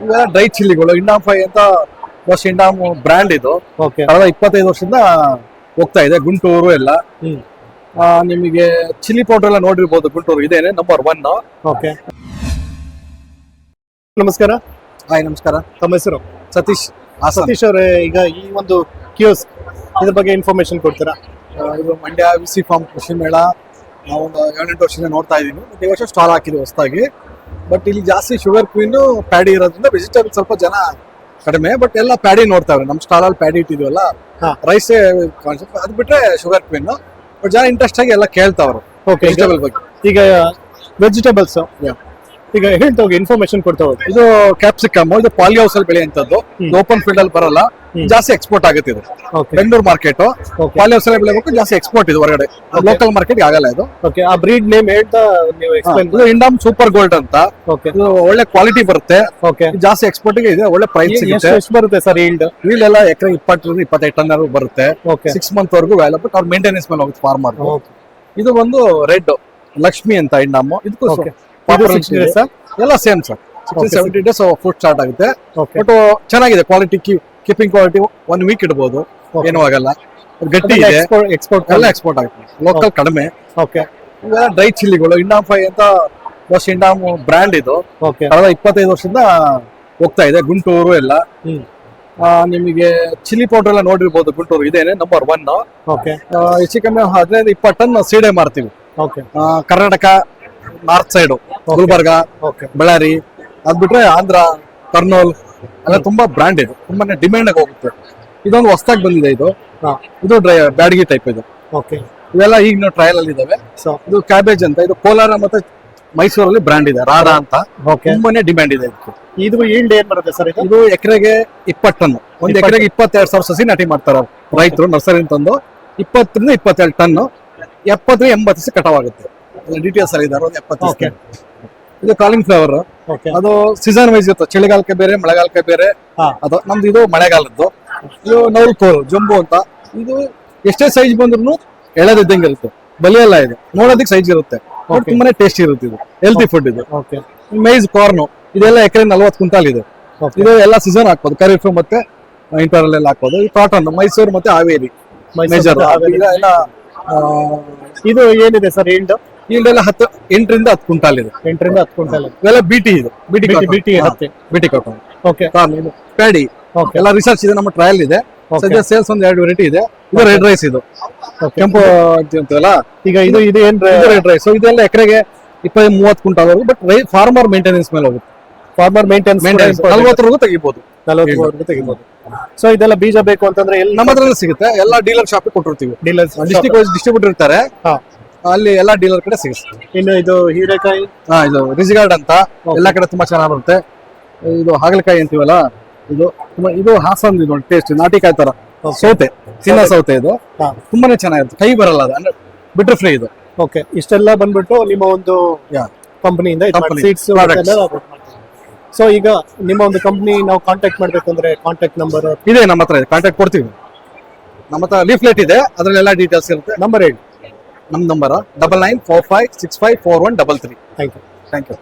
ಇವೆಲ್ಲ ಡ್ರೈ ಚಿಲ್ಲಿಗಳು ಇಂಡಾಮ್ ಫೈ ಅಂತ ಫಸ್ಟ್ ಇಂಡಾಮ್ ಬ್ರ್ಯಾಂಡ್ ಇದು. ಓಕೆ ಕಳೆದ ಇಪ್ಪತ್ತೈದು ವರ್ಷದಿಂದ ಹೋಗ್ತಾ ಇದೆ ಗುಂಟೂರು ಎಲ್ಲ. ಆ, ನಿಮಗೆ ಚಿಲ್ಲಿ ಪೌಡರ್ ಎಲ್ಲ ನೋಡಿರ್ಬೋದು ಗುಂಟೂರು. ಇದೇನೆ ನಂಬರ್ ಒನ್ ಓಕೆ ನಮಸ್ಕಾರ. ಹಾಯ್ ನಮಸ್ಕಾರ. ತಮ್ಮ ಹೆಸರು? ಸತೀಶ್ ಆ ಸತೀಶ್ ಅವರೇ ಈಗ ಈ ಒಂದು ಕ್ಯೂಸ್ ಇದ್ರ ಬಗ್ಗೆ ಇನ್ಫಾರ್ಮೇಶನ್ ಕೊಡ್ತೀರಾ? ಆ, ಇದು ಮಂಡ್ಯ ವಿಸಿ ಫಾರ್ಮ್ ಕೃಷಿ ಮೇಳ. ನಾವು ಒಂದು ಏಳೆಂಟು ವರ್ಷದಿಂದ ನೋಡ್ತಾ ಇದ್ದೀವಿ. ಈ ವರ್ಷ ಸ್ಟಾಲ್ ಹಾಕಿದ್ವಿ ಹೊಸದಾಗಿ. ಬಟ್ ಇಲ್ಲಿ ಜಾಸ್ತಿ ಶುಗರ್ ಕ್ವೀನು ಪ್ಯಾಡಿ ಇರೋದ್ರಿಂದ ವೆಜಿಟೇಬಲ್ ಸ್ವಲ್ಪ ಜನ ಕಡಿಮೆ ಬಟ್ ಎಲ್ಲ ಪ್ಯಾಡಿ ನೋಡ್ತಾವ್ರೆ ನಮ್ಮ ಸ್ಟಾಲಲ್ಲಿ ಪ್ಯಾಡಿ ಇಟ್ಟಿದ್ವಲ್ಲ. ರೈಸೇ ಕಾನ್ಸೆಪ್ಟ್ ಅದು ಬಿಟ್ರೆ ಶುಗರ್ ಕ್ವೀನು ಬಟ್ ಜನ ಇಂಟ್ರೆಸ್ಟ್ ಆಗಿ ಎಲ್ಲ ಕೇಳ್ತಾವ್ರು ಓಕೆ ವೆಜಿಟೇಬಲ್ ಬಗ್ಗೆ. ಈಗ ವೆಜಿಟೇಬಲ್ಸ್. ಈಗ ಹೇಳ್ತಾ ಹೋಗಿ ಇನ್ಫಾರ್ಮೇಶನ್ ಕೊಡ್ತಾ ಹೋಗಿ. ಇದು ಕ್ಯಾಪ್ಸಿಕಮ್ ಇದು ಪಾಲಿ ಹೌಸ್ ಅಲ್ಲಿ ಬೆಳೆಯುವಂತದ್ದು. ಓಪನ್ ಫೀಲ್ಡ್ ಅಲ್ಲಿ ಬರಲ್ಲ. ಜಾಸ್ತಿ ಎಕ್ಸ್ಪೋರ್ಟ್ ಆಗುತ್ತೆ ಇದು. ಬೆಂಗಳೂರು ಮಾರ್ಕೆಟ್ ಪಾಲಿ ಹೌಸ್ ಅಲ್ಲಿ ಬೆಳೆಯಬೇಕು ಜಾಸ್ತಿ ಎಕ್ಸ್ಪೋರ್ಟ್ ಇದು ಹೊರಗಡೆ. ಲೋಕಲ್ ಮಾರ್ಕೆಟ್ ಆಗಲ್ಲ ಇದು. ಓಕೆ ಆ ಬ್ರೀಡ್ ನೇಮ್ ಹೇಳ್ತಾ ನೀವು ಎಕ್ಸ್ಪ್ಲೈನ್ ಇದು ಇಂಡಮ್ ಸೂಪರ್ ಗೋಲ್ಡ್ ಅಂತ. ಇದು ಒಳ್ಳೆ ಕ್ವಾಲಿಟಿ ಬರುತ್ತೆ. ಓಕೆ ಜಾಸ್ತಿ ಎಕ್ಸ್ಪೋರ್ಟ್ಗೆ ಇದೆ ಒಳ್ಳೆ ಪ್ರೈಸ್ ಸಿಗುತ್ತೆ. ಎಷ್ಟು ಬರುತ್ತೆ ಸರ್ ಈಲ್ಡ್ ಈಲ್ಡ್ ಎಲ್ಲ ಎಕರೆ ಇಪ್ಪತ್ತರಿಂದ ಇಪ್ಪತ್ತೈದು ಟನ್ ಬರುತ್ತೆ. ಓಕೆ ಸಿಕ್ಸ್ ಮಂತ್ ವರೆಗೂ ವ್ಯಾಲ್ಯೂ ಬಟ್ ಅವ್ರ ಮೇಂಟೆನೆನ್ಸ್ ಮೇಲೆ ಹೋಗುತ್ತೆ ಫಾರ್ಮರ್ ಇದು ಒಂದು ರೆಡ್ ಲಕ್ಷ್ಮಿ ಅಂತ ಇಂಡಮ್ ಇದಕ್ಕೂ ಸರ್ ಎಲ್ಲ same sir sixty seventy days food start ಆಗುತ್ತೆ. ಬಟ್ ಚೆನ್ನಾಗಿದೆ quality keeping quality one week ಇಡಬಹುದು. ಏನೂ ಆಗಲ್ಲ. ಗಟ್ಟಿ ಇದೆ. ಎಕ್ಸ್ಪೋರ್ಟ್ ಎಲ್ಲ ಎಕ್ಸ್ಪೋರ್ಟ್ ಆಗುತ್ತೆ. ಲೋಕಲ್ ಕಡಿಮೆ. ಓಕೆ ಡ್ರೈ ಚಿಲ್ಲಿಗಳು ಇಂಡಾಮ್ ಫೈ ಅಂತ ವರ್ಷ ಇಂಡಾಮ್ ಬ್ರ್ಯಾಂಡ್ ಇದು. ಕಳೆದ ಇಪ್ಪತ್ತೈದು ವರ್ಷದಿಂದ ಹೋಗ್ತಾ ಇದೆ ಗುಂಟೂರು ಎಲ್ಲ. ನಿಮಗೆ ಚಿಲ್ಲಿ ಪೌಡರ್ ಎಲ್ಲ ನೋಡಿರ್ಬೋದು ಗುಂಟೂರು ಇದೇನೆ ನಂಬರ್ ಒನ್ ಓಕೆ ಹೆಚ್ಚು ಕಮ್ಮಿ ಹದಿನೈದು ಇಪ್ಪತ್ತು ಟನ್ ಸೀಡೆ ಮಾಡ್ತೀವಿ okay Karnataka north side Gulbarga okay Bellary ಅದ್ ಬಿಟ್ರೆ ಆಂಧ್ರ ಕರ್ನೂಲ್ ಎಲ್ಲ ತುಂಬಾ ಬ್ರಾಂಡೆಡ್ ಇದು. ತುಂಬಾನೇ ಡಿಮ್ಯಾಂಡ್ ಆಗಿ ಹೋಗುತ್ತೆ. ಇದೊಂದು ಹೊಸದಾಗಿ ಬಂದಿದೆ ಇದು. ಇದು ಡ್ರೈ ಬ್ಯಾಡಗಿ ಟೈಪ್ ಇದು. ಓಕೆ ಇವೆಲ್ಲ ಈಗ ನಾವು ಟ್ರಯಲ್ ಅಲ್ಲಿ ಇದಾವೆ ಸೊ ಇದು ಕ್ಯಾಬೇಜ್ ಅಂತ ಇದು ಕೋಲಾರ ಮತ್ತೆ ಮೈಸೂರಲ್ಲಿ ಬ್ರಾಂಡ್ ಇದೆ ರಾರಾ ಅಂತ. ತುಂಬಾನೇ ಡಿಮ್ಯಾಂಡ್ ಇದೆ ಇದಕ್ಕೆ. ಇದು ಈಲ್ಡ್ ಏನ್ ಬರುತ್ತೆ ಸರ್ ಇದು? ಎಕರೆಗೆ ಇಪ್ಪತ್ತು ಟನ್ ಒಂದ್. ಎಕರೆಗೆ ಇಪ್ಪತ್ತೆರಡು ಸಾವಿರ ಸಸಿ ನಾಟಿ ಮಾಡ್ತಾರೆ ರೈತರು ನರ್ಸರಿ ತಂದು ಇಪ್ಪತ್ತರಿಂದ ಇಪ್ಪತ್ತೆರಡು ಟನ್ ಎಪ್ಪತ್ತರಿಂದ ಎಂಬತ್ತು ಡೀಟೇಲ್ಸ್ ಅಲ್ಲಿ ಇದಾರೆ ಒಂದು ಎಪ್ಪತ್ತು Okay. ಇದು ಕಾಲಿಂಗ್ ಫ್ಲವರ್ ಓಕೆ ಅದು ಸೀಸನ್ ವೈಸ್ ಇರುತ್ತೆ ಚಳಿಗಾಲಕ್ಕೆ ಬೇರೆ ಮಳೆಗಾಲಕ್ಕೆ ಬೇರೆ. ಹಾ. ಅದು ನಮ್ದು ಇದು ಮಳೆಗಾಲದ್ದು. ಇದು ನೌಲ್ ಕೋಲ್ ಜಂಬು ಅಂತ. ಇದು ಎಷ್ಟೇ ಸೈಜ್ ಬಂದ್ರು ಎಳೆದಿದ್ದಂಗೆ ಇರುತ್ತೆ ಬಲಿಯಲ್ಲ ಇದೆ. ನೋಡೋದಕ್ಕೆ ಸೈಜ್ ಇರುತ್ತೆ. Okay. ತುಂಬಾನೇ ಟೇಸ್ಟಿ ಇರುತ್ತೆ ಇದು. ಹೆಲ್ತಿ ಫುಡ್ ಇದು. ಓಕೆ ಮೈಸ್ ಕಾರ್ನ್ ಇದೆಲ್ಲ ಎಕರೆ ನಲ್ವತ್ತು ಕ್ವಿಂಟಾಲ್ ಇದೆ. ಇದು ಎಲ್ಲ ಸೀಸನ್ ಹಾಕ್ಬೋದು. ಖರೀಫ್ ಮತ್ತೆ ಇಂಟರ್ನಲ್ ಎಲ್ಲ ಹಾಕ್ಬೋದು. ಕಾಟನ್ ಮೈಸೂರು ಮತ್ತೆ ಹಾವೇರಿ. ಮೇಜರ್ ಎಲ್ಲ ಇದು ಏನಿದೆ ಸರ್ ಈಲ್ಡ್ ಇಲ್ಲೆಲ್ಲ ಹತ್ತು ಎಂಟರಿಂದ ಹತ್ತು ಕ್ವಿಂಟಾಲ್ ಇದೆ. ಎಂಟರಿಂದ ಹತ್ತು ಕ್ವಿಂಟಲ್ ಇವೆಲ್ಲ ಬಿಟಿ ಇದು. BT BT BT BT cotton okay ಇದು. ಪ್ಯಾಡಿ ಓಕೆ ಎಲ್ಲ ರಿಸರ್ಚ್ ಇದೆ ನಮ್ಮ ಟ್ರಯಲ್ ಇದೆ. ಸದ್ಯ ಸೇಲ್ಸ್ ಒಂದು ಎರಡು ವೆರೈಟಿ ಇದೆ. ಇದು ರೆಡ್ ರೈಸ್ ಇದು. ಕೆಂಪು ಅಂತೀವಲ್ಲ ಈಗ ಇದು ಇದು ಏನ್ ರೆಡ್ ರೈಸ್ ಇದೆಲ್ಲ ಎಕರೆಗೆ ಇಪ್ಪತ್ತು ಮೂವತ್ತು ಕ್ವಿಂಟಾಲ್ ಬಟ್ ರೈ ಫಾರ್ಮರ್ ಮೇಂಟೆನೆನ್ಸ್ ಮೇಲೆ ಹೋಗುತ್ತೆ. ಫಾರ್ಮರ್ ಮೇಂಟೆನ್ಸ್ ಮೇಂಟೆನೆನ್ಸ್ ನಲ್ವತ್ತರವರೆಗೂ ತೆಗಿಬಹುದು ನಲ್ವತ್ತರವರೆಗೂ ತೆಗಿಬಹುದು ಸೊ ಇದೆಲ್ಲ ಬೀಜ ಬೇಕು ಅಂತಂದ್ರೆ ನಮ್ಮ ಹತ್ರ ಸಿಗುತ್ತೆ. ಎಲ್ಲ ಡೀಲರ್ ಶಾಪ್ ಕೊಟ್ಟಿರ್ತೀವಿ. ಡೀಲರ್ ಡಿಸ್ಟ್ರಿಕ್ಟ್ ವೈಸ್ ಡಿಸ್ಟ್ರಿಬ್ಯೂಟರ್ ಇರ್ತಾರೆ. ಅಲ್ಲಿ ಎಲ್ಲಾ ಡೀಲರ್ ಕಡೆ ಸಿಗುತ್ತೆ. ಇನ್ನು ಇದು ಹೀರೆಕಾಯಿ? ಹಾ ಇದು ರಿಜಿಗಾರ್ಡ್ ಅಂತ. ಎಲ್ಲಾ ಕಡೆ ತುಂಬಾ ಚೆನ್ನಾಗಿ ಬರುತ್ತೆ. ಇದು ಹಾಗಲಕಾಯಿ ಅಂತೀವಲ್ಲ ಇದು ತುಂಬಾ ಇದು ಹಾಸನ್ ಇದು ಟೇಸ್ಟ್ ನಾಟಿಕಾಯಿ ತರ. ಸೌತೆ ಚಿನ್ನ ಸೌತೆ ಇದು. ಹಾ. ತುಂಬಾನೇ ಚೆನ್ನಾಗಿರುತ್ತೆ. ಕೈ ಬರಲ್ಲ ಅದು ಅಂದ್ರೆ ಬಿಟ್ರೆ ಫ್ರೀ ಇದು. ಓಕೆ ಇಷ್ಟೆಲ್ಲ ಬಂದ್ಬಿಟ್ಟು ನಿಮ್ಮ ಒಂದು ಯಾ. ಕಂಪನಿಯಿಂದ ಸೀಟ್ಸ್. ಸೊ ಈಗ ನಿಮ್ಮ ಒಂದು ಕಂಪನಿ ನಾವು ಕಾಂಟ್ಯಾಕ್ಟ್ ಮಾಡ್ಬೇಕು ಅಂದ್ರೆ ಕಾಂಟ್ಯಾಕ್ಟ್ ನಂಬರ್ ಇದೆ ನಮ್ಮ ಹತ್ರ ಇದೆ. ಕಾಂಟ್ಯಾಕ್ಟ್ ಕೊಡ್ತೀವಿ. ನಮ್ಮ ಹತ್ರ ಲೀಫ್ಲೆಟ್ ಇದೆ ಅದ್ರಲ್ಲೆಲ್ಲ ಡೀಟೇಲ್ಸ್ ಇರುತ್ತೆ. ನಂಬರ್ ಹೇಳಿ. ನಮ್ಮ number double nine four five six five four one double three. Thank you thank you